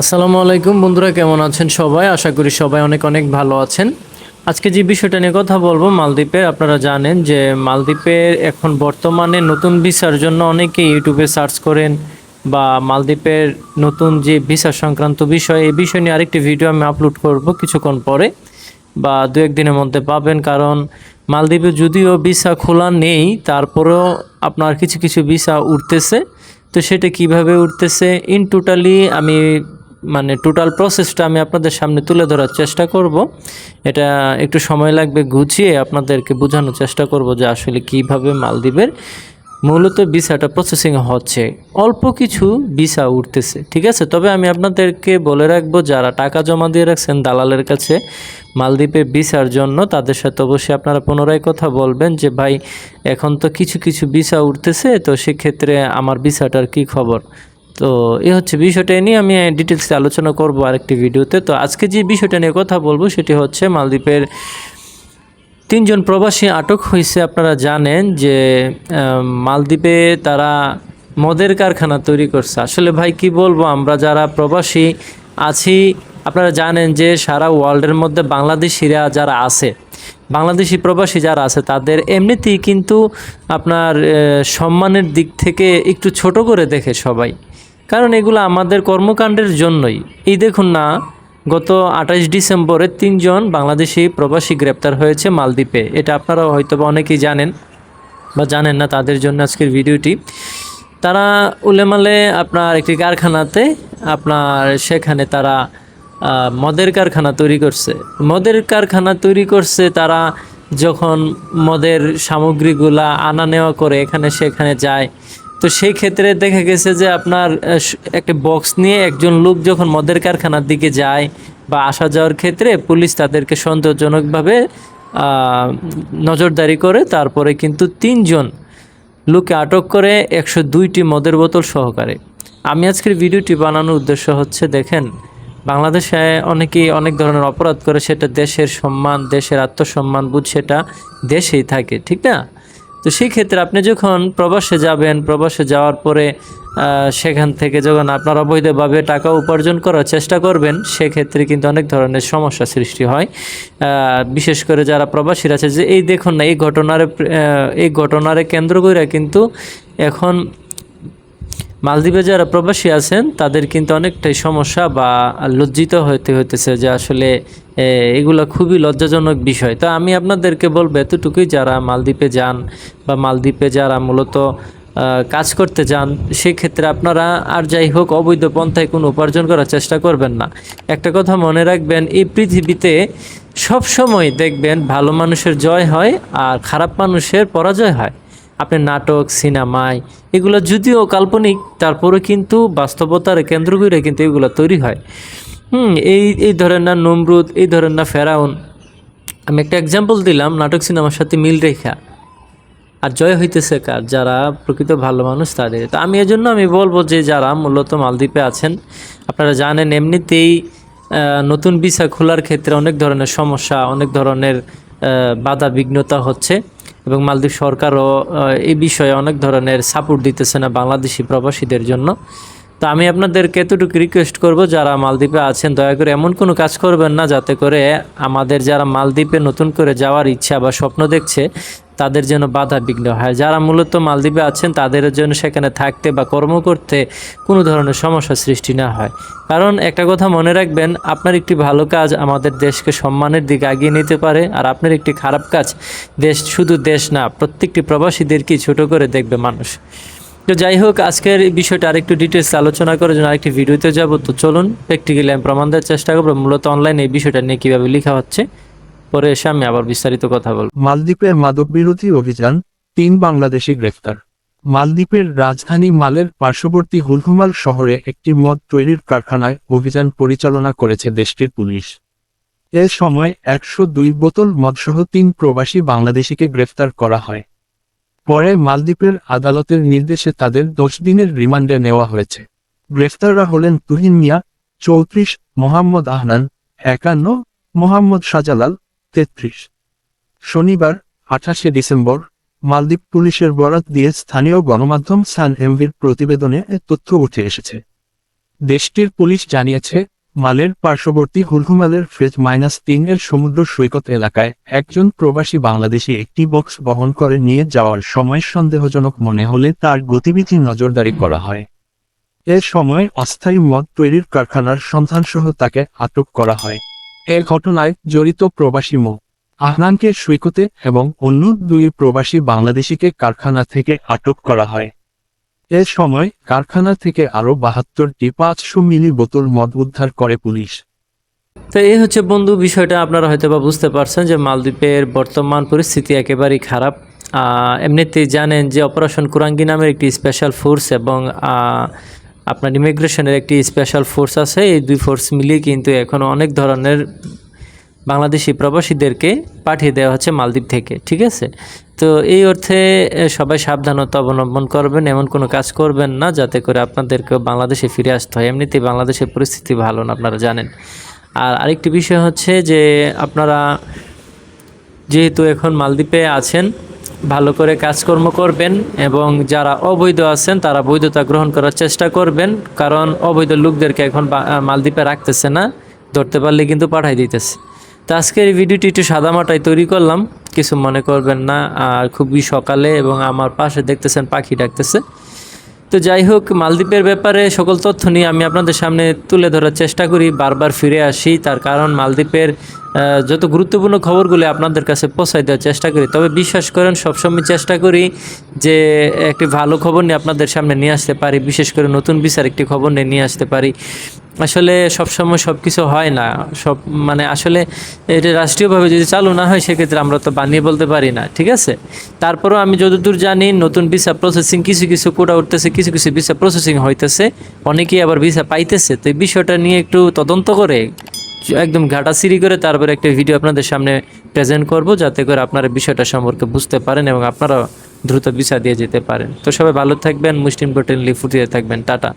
আসসালামু আলাইকুম বন্ধুরা, কেমন আছেন সবাই? আশা করি সবাই অনেক অনেক ভালো আছেন। আজকে যে বিষয়টা নিয়ে কথা বলব মালদ্বীপের আপনারা জানেন যে মালদ্বীপের এখন বর্তমানে নতুন ভিসার জন্য অনেকে ইউটিউবে সার্চ করেন বা মালদ্বীপের নতুন যে ভিসা সংক্রান্ত বিষয়, এই বিষয় নিয়ে আরেকটি ভিডিও আমি আপলোড করব কিছুক্ষণ পরে বা দু একদিনের মধ্যে পাবেন। কারণ মালদ্বীপে যদিও ভিসা খোলা নেই, তারপরেও আপনার কিছু কিছু ভিসা উঠতেছে। তো সেটা কীভাবে উঠতেছে? ইন টোটালি আমি মানে টোটাল প্রসেসটা আমি আপনাদের সামনে তুলে ধরার চেষ্টা করব। এটা একটু সময় লাগবে গুছিয়ে আপনাদেরকে বোঝানোর চেষ্টা করব যে আসলে কীভাবে মালদ্বীপের মূলত ভিসাটা প্রসেসিং হচ্ছে। অল্প কিছু ভিসা উঠতেছে, ঠিক আছে? তবে আমি আপনাদেরকে বলে রাখব, যারা টাকা জমা দিয়ে রাখছেন দালালের কাছে মালদ্বীপে ভিসার জন্য, তাদের সাথে অবশ্যই আপনারা পুনরায় কথা বলবেন যে, ভাই, এখন তো কিছু কিছু ভিসা উঠতেছে, তো সেক্ষেত্রে আমার ভিসাটার কি খবর? তো এই হচ্ছে বিষয়টা নিয়ে আমি ডিটেলসে আলোচনা করব আরেকটি ভিডিওতে। তো আজকে যে বিষয়টা নিয়ে কথা বলব সেটি হচ্ছে মালদ্বীপের তিনজন প্রবাসী আটক হয়েছে, আপনারা জানেন যে মালদ্বীপে তারা মদের কারখানা তৈরি করছে। আসলে ভাই কি বলব, আমরা যারা প্রবাসী আছি, আপনারা জানেন যে সারা ওয়ার্ল্ডের মধ্যে বাংলাদেশিরা যারা আছে, বাংলাদেশি প্রবাসী যারা আছে, তাদের এমনিতেই কিন্তু আপনার সম্মানের দিক থেকে একটু ছোট করে দেখে সবাই। কারণ এগুলো আমাদের কর্মকাণ্ডের জন্যই। এই দেখুন না, গত আঠাশ ডিসেম্বরে তিনজন বাংলাদেশি প্রবাসী গ্রেপ্তার হয়েছে মালদ্বীপে। এটা আপনারা হয়তো বা অনেকেই জানেন বা জানেন না তাদের জন্য আজকের ভিডিওটি। তারা উলেমালে আপনার একটি কারখানাতে, আপনার সেখানে তারা মদের কারখানা তৈরি করছে। মদের কারখানা তৈরি করছে তারা যখন মদের সামগ্রীগুলা আনা নেওয়া করে এখানে সেখানে যায় তো সেই ক্ষেত্রে দেখা গেছে যে আপনার একটা বক্স নিয়ে একজন লোক যখন মদের কারখানার দিকে যায় বা আসা যাওয়ার ক্ষেত্রে পুলিশ তাদেরকে সন্দেহজনকভাবে নজরদারি করে, তারপরে কিন্তু তিনজন লোককে আটক করে একশো দুইটি মদের বোতল সহকারে। আমি আজকের ভিডিওটি বানানোর উদ্দেশ্য হচ্ছে, দেখেন, বাংলাদেশে অনেকেই অনেক ধরনের অপরাধ করে, সেটা দেশের সম্মান, দেশের আত্মসম্মান বুঝ সেটা দেশেই থাকে, ঠিক না? তো সেই ক্ষেত্রে আপনি যখন প্রবাসে যাবেন, প্রবাসে যাওয়ার পরে সেখান থেকে যখন আপনার অবৈধভাবে টাকা উপার্জন করার চেষ্টা করবেন, সেক্ষেত্রে কিন্তু অনেক ধরনের সমস্যা সৃষ্টি হয়। বিশেষ করে যারা প্রবাসীরা আছে, যে এই দেখুন না, এই ঘটনার এই ঘটনারে কেন্দ্র করে কিন্তু এখন মালদ্বীপে যারা প্রবাসী আছেন, তাদের কিন্তু অনেকটাই সমস্যা বা লজ্জিত হতে হইতেছে যে আসলে এগুলো খুবই লজ্জাজনক বিষয়। তো আমি আপনাদেরকে বলব এতটুকুই, যারা মালদ্বীপে যান বা মালদ্বীপে যারা মূলত কাজ করতে যান, সেক্ষেত্রে আপনারা আর যাই হোক অবৈধ পন্থায় কোনো উপার্জন করার চেষ্টা করবেন না। একটা কথা মনে রাখবেন, এই পৃথিবীতে সব সময় দেখবেন ভালো মানুষের জয় হয় আর খারাপ মানুষের পরাজয় হয়। আপনি নাটক সিনেমায় এগুলো যদিও কাল্পনিক তারপরে কিন্তু বাস্তবতার কেন্দ্র করে কিন্তু এগুলো তৈরি হয়। হুম, এই এই ধরেন না নমরুদ, এই ধরেন না ফেরাউন। আমি একটা এক্সাম্পল দিলাম, নাটক সিনেমার সাথে মিল রেখা। আর জয় হইতেছে কার? যারা প্রকৃত ভালো মানুষ তাদের। তো আমি এজন্য আমি বলব যে যারা মূলত মালদ্বীপে আছেন, আপনারা জানেন এমনিতেই নতুন ভিসা খোলার ক্ষেত্রে অনেক ধরনের সমস্যা, অনেক ধরনের বাধা বিঘ্নতা হচ্ছে। এবং মালদ্বীপ সরকারও এই বিষয়ে অনেক ধরনের সাপোর্ট দিতেছে না বাংলাদেশি প্রবাসীদের জন্য। তো আমি আপনাদেরকে এতটুকু রিকোয়েস্ট করব, যারা মালদ্বীপে আছেন, দয়া করে এমন কোনো কাজ করবেন না, যাতে করে আমাদের যারা মালদ্বীপে নতুন করে যাওয়ার ইচ্ছা বা স্বপ্ন দেখছে তাদের জন্য বাধা বিঘ্ন হয়। যারা মূলত মালদ্বীপে আছেন, তাদের জন্য সেখানে থাকতে বা কর্ম করতে কোনো ধরনের সমস্যা সৃষ্টি না হয়। কারণ একটা কথা মনে রাখবেন, আপনার একটি ভালো কাজ আমাদের দেশকে সম্মানের দিকে এগিয়ে নিতে পারে, আর আপনার একটি খারাপ কাজ দেশ, শুধু দেশ না, প্রত্যেকটি প্রবাসীদেরকেই ছোট করে দেখবে মানুষ। তো যাই হোক, আজকের বিষয়টা আরেকটু ডিটেলস আলোচনা করার জন্য আরেকটি ভিডিওতে যাব। তো চলুন প্র্যাকটিক্যালি আমি প্রমাণ দেওয়ার চেষ্টা করব, মূলত অনলাইনে এই বিষয়টা নিয়ে কীভাবে লেখা হচ্ছে। পরে এসে আমি আবার বিস্তারিত কথা বলব। মালদ্বীপে মাদকবিরোধী অভিযান, তিন বাংলাদেশি গ্রেফতার মালদ্বীপের রাজধানী মালের পার্শ্ববর্তী হুলহুমাল শহরে একটি মদ তৈরির কারখানায় অভিযান পরিচালনা করেছে দেশটির পুলিশ। এ সময় একশো দুই বোতল মদসহ তিন প্রবাসী বাংলাদেশিকে গ্রেফতার করা হয়। পরে মালদ্বীপের আদালতের নির্দেশে তাদের দশ দিনের রিমান্ডে নেওয়া হয়েছে। গ্রেফতাররা হলেন তুহিন মিয়া, চৌত্রিশ মোহাম্মদ আহনান, একান্ন মোহাম্মদ শাহজালাল তেত্রিশ। শনিবার, আঠাশে ডিসেম্বর, মালদ্বীপ পুলিশের বরাত দিয়ে স্থানীয় গণমাধ্যম সান এমভির প্রতিবেদনে তথ্য উঠে এসেছে। দেশটির পুলিশ জানিয়েছে, মালের পার্শ্ববর্তী হুলহুমালের ফ্রেজ মাইনাস তিন এর সমুদ্র সৈকত এলাকায় একজন প্রবাসী বাংলাদেশি একটি বক্স বহন করে নিয়ে যাওয়ার সময় সন্দেহজনক মনে হলে তার গতিবিধি নজরদারি করা হয়। এ সময় অস্থায়ী মদ তৈরির কারখানার সন্ধানসহ তাকে আটক করা হয়। এ ঘটনায় জড়িত প্রবাসী মো. আহনানকে সৈকতে এবং অন্য দুই প্রবাসী বাংলাদেশিকে কারখানা থেকে আটক করা হয়। এ সময় কারখানা থেকে আরও বাহাত্তরটি পাঁচশো মিলি বোতল মদ উদ্ধার করে পুলিশ। তো এই হচ্ছে বন্ধু বিষয়টা, আপনারা হয়তো বা বুঝতে পারছেন যে মালদ্বীপের বর্তমান পরিস্থিতি একেবারেই খারাপ। এমনিতেই জানেন যে অপারেশন কুরাঙ্গি নামের একটি স্পেশাল ফোর্স এবং আপনার ইমিগ্রেশনের একটি স্পেশাল ফোর্স আছে। এই দুই ফোর্স মিলিয়ে কিন্তু এখন অনেক ধরনের বাংলাদেশি প্রবাসীদেরকে পাঠিয়ে দেওয়া হচ্ছে মালদ্বীপ থেকে, ঠিক আছে? তো এই অর্থে সবাই সাবধানতা অবলম্বন করবেন, এমন কোনো কাজ করবেন না যাতে করে আপনাদেরকে বাংলাদেশে ফিরে আসতে হয়। এমনিতেই বাংলাদেশের পরিস্থিতি ভালো না, আপনারা জানেন। আর আরেকটি বিষয় হচ্ছে যে, আপনারা যেহেতু এখন মালদ্বীপে আছেন ভালো করে কাজকর্ম করবেন এবং যারা অবৈধ আছেন, তারা বৈধতা গ্রহণ করার চেষ্টা করবেন। কারণ অবৈধ লোকদেরকে এখন মালদ্বীপে রাখতেছে না, ধরতে পারলে কিন্তু পাঠাই দিতেছে। তো আজকের এই ভিডিওটি একটু সাদামাটাই তৈরি করলাম। কিছু মনে করবেন না। আর খুবই সকালে এবং আমার পাশে দেখতেছেন, পাখি ডাকতেছে। তো যাই হোক, মালদ্বীপের ব্যাপারে সকল তথ্য নিয়ে আমি আপনাদের সামনে তুলে ধরার চেষ্টা করি, বারবার ফিরে আসি। তার কারণ মালদ্বীপের যত গুরুত্বপূর্ণ খবরগুলি আপনাদের কাছে পৌঁছায় দেওয়ার চেষ্টা করি। তবে বিশ্বাস করেন, সবসময় চেষ্টা করি যে একটি ভালো খবর নিয়ে আপনাদের সামনে নিয়ে আসতে পারি, বিশেষ করে নতুন বিচার একটি খবর নিয়ে নিয়ে আসতে পারি। আসলে সবসময় সব কিছু হয় না। সব মানে আসলে এটা রাষ্ট্রীয়ভাবে যদি চালু না হয়, সেক্ষেত্রে আমরা তো বানিয়ে বলতে পারি না, ঠিক আছে? তারপরেও আমি যতদূর জানি, নতুন ভিসা প্রসেসিং কিছু কিছু কোটা উঠতেছে, কিছু কিছু ভিসা প্রসেসিং হইতেছে। অনেকেই আবার ভিসা পাইতেছে। তো এই বিষয়টা নিয়ে একটু তদন্ত করে, একদম ঘাটাছিরি করে তারপরে একটা ভিডিও আপনাদের সামনে প্রেজেন্ট করব, যাতে করে আপনারা বিষয়টা সম্পর্কে বুঝতে পারেন এবং আপনারা দ্রুত ভিসা দিয়ে যেতে পারেন। তো সবাই ভালো থাকবেন, মুসলিম প্রোটিনলি ফুটিয়ে থাকবেন। টাটা।